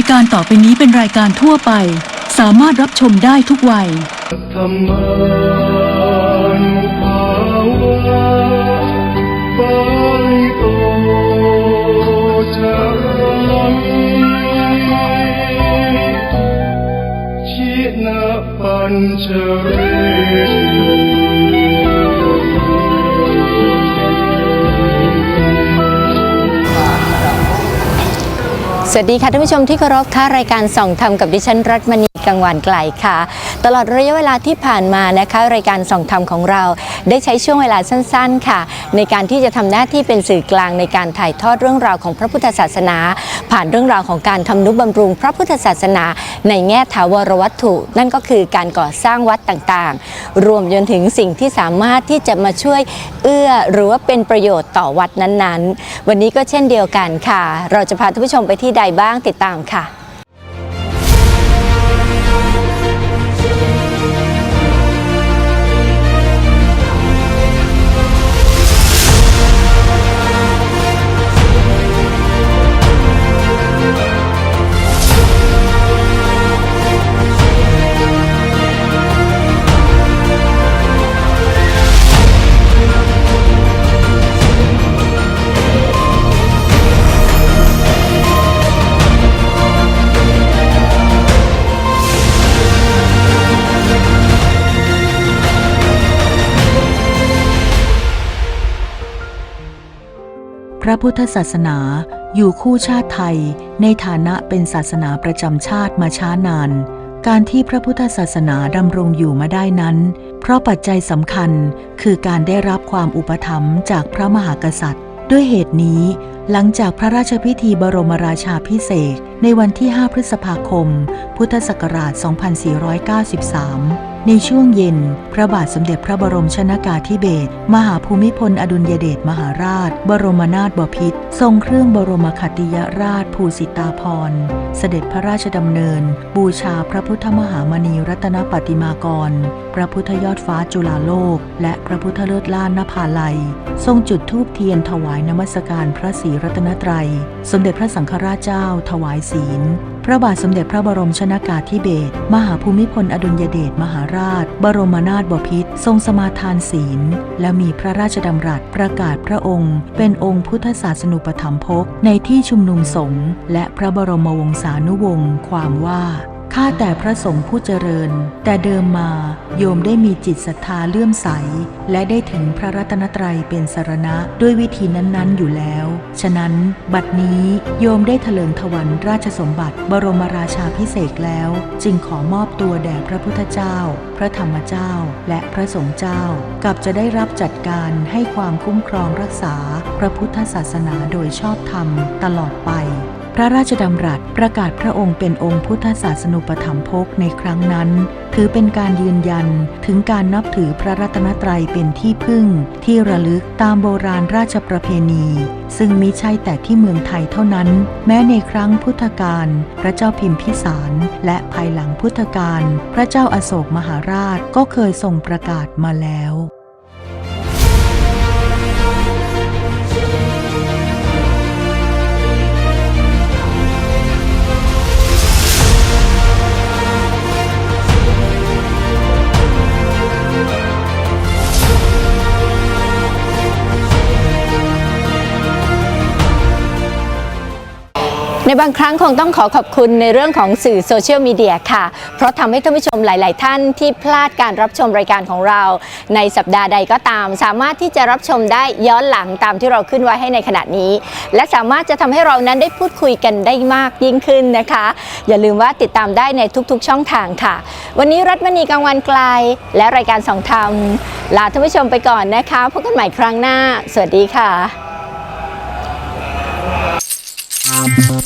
ายการต่อไปนี้เป็นรายการทั่วไป สามารถรับชมได้ทุกวัย ธรรมานุภาวะปาลิโตจามิชินะปัญจเว สวัสดีค่ะท่านผู้ชมที่เคารพค่ะรายการส่องธรรมกับดิฉันรัตมณีกังวานไกลค่ะ ตลอดระยะเวลาที่ผ่านมานะคะรายการส่องธรรมของเรา ได้ใช้ช่วงเวลาสั้นๆค่ะ ในการที่จะทำหน้าที่เป็นสื่อกลางในการถ่ายทอดเรื่องราวของพระพุทธศาสนา ผ่านเรื่องราวของการทำนุบำรุงพระพุทธศาสนา ในแง่ถาวรวัตถุ นั่นก็คือการก่อสร้างวัดต่างๆ รวมจนถึงสิ่งที่สามารถที่จะมาช่วยเอื้อหรือว่าเป็นประโยชน์ต่อวัดนั้นๆ วันนี้ก็เช่นเดียวกันค่ะ เราจะพาท่านผู้ชมไปที่ใดบ้างติดตามค่ะ พระพุทธศาสนาอยู่คู่ชาติไทยในฐานะเป็นศาสนาประจำชาติมาช้านาน การที่พระพุทธศาสนาดำรงอยู่มาได้นั้น เพราะปัจจัยสำคัญคือการได้รับความอุปถัมภ์จากพระมหากษัตริย์ ด้วยเหตุนี้ หลังจากพระราชพิธีบรมราชาพิเศษในวันที่ 5 พฤษภาคม พุทธศักราช 2493 ในช่วงเย็น พระบาทสมเด็จพระบรมชนากาธิเบศรมหาภูมิพลอดุลยเดชมหาราช บรมนาถบพิตรทรงเครื่องบรมขัตติยราชภูสิตาภรณ์เสด็จพระราชดำเนิน บูชาพระพุทธมหามณีรัตนปฏิมากร พระพุทธยอดฟ้าจุฬาโลก และพระพุทธเลิศล้านนภาลัย ทรงจุดธูปเทียนถวายนมัสการพระศรีรัตนตรัย สมเด็จพระสังฆราชเจ้าถวายศีลพระบาทสมเด็จพระบรมชนากาธิเบศรมหาภูมิพลอดุลยเดชมหาราช บรมนาถบพิตรทรงสมาทานศีล และมีพระราชดำรัสประกาศพระองค์ เป็นองค์พุทธศาสนุปถัมภกในที่ชุมนุมสงฆ์และพระบรมวงศานุวงศ์ความว่า ข้าแต่พระสงฆ์ผู้เจริญ แต่เดิมมาโยมได้มีจิตศรัทธาเลื่อมใส และได้ถึงพระรัตนตรัยเป็นสารณะด้วยวิธีนั้นๆ อยู่แล้ว ฉะนั้น บัดนี้โยมได้เถลิงถวันราชสมบัติ บรมราชาพิเศษแล้ว จึงขอมอบตัวแด่พระพุทธเจ้า พระธรรมเจ้า และพระสงฆ์เจ้า กับจะได้รับจัดการให้ความคุ้มครองรักษา พระพุทธศาสนาโดยชอบธรรมตลอดไป ระราชดำรัสประกาศพระองค์เป็นองค์พุทธศาสนุปถัมภกในครั้งนั้น ถือเป็นการยืนยันถึงการนับถือพระรัตนตรัยเป็นที่พึ่ง ที่ระลึกตามโบราณราชประเพณี ซึ่งมิใช่แต่ที่เมืองไทยเท่านั้น แม้ในครั้งพุทธกาลพระเจ้าพิมพิสาร และภายหลังพุทธกาลพระเจ้าอาโศกมหาราชก็เคยทรงประกาศมาแล้ว ในบางครั้งคงต้องขอขอบคุณในเรื่องของสื่อโซเชียลมีเดียค่ะ เพราะทำให้ท่านผู้ชมหลาย ๆ ท่านที่พลาดการรับชมรายการของเรา ในสัปดาห์ใดก็ตาม สามารถที่จะรับชมได้ย้อนหลังตามที่เราขึ้นไว้ให้ในขณะนี้ และสามารถจะทำให้เรานั้นได้พูดคุยกันได้มากยิ่งขึ้นนะคะ อย่าลืมว่าติดตามได้ในทุก ๆ ช่องทางค่ะ วันนี้รัฐมณีกลางวันไกล และรายการสองธรรมลาท่านผู้ชมไปก่อนนะคะพบกันใหม่ครั้งหน้า สวัสดีค่ะ Música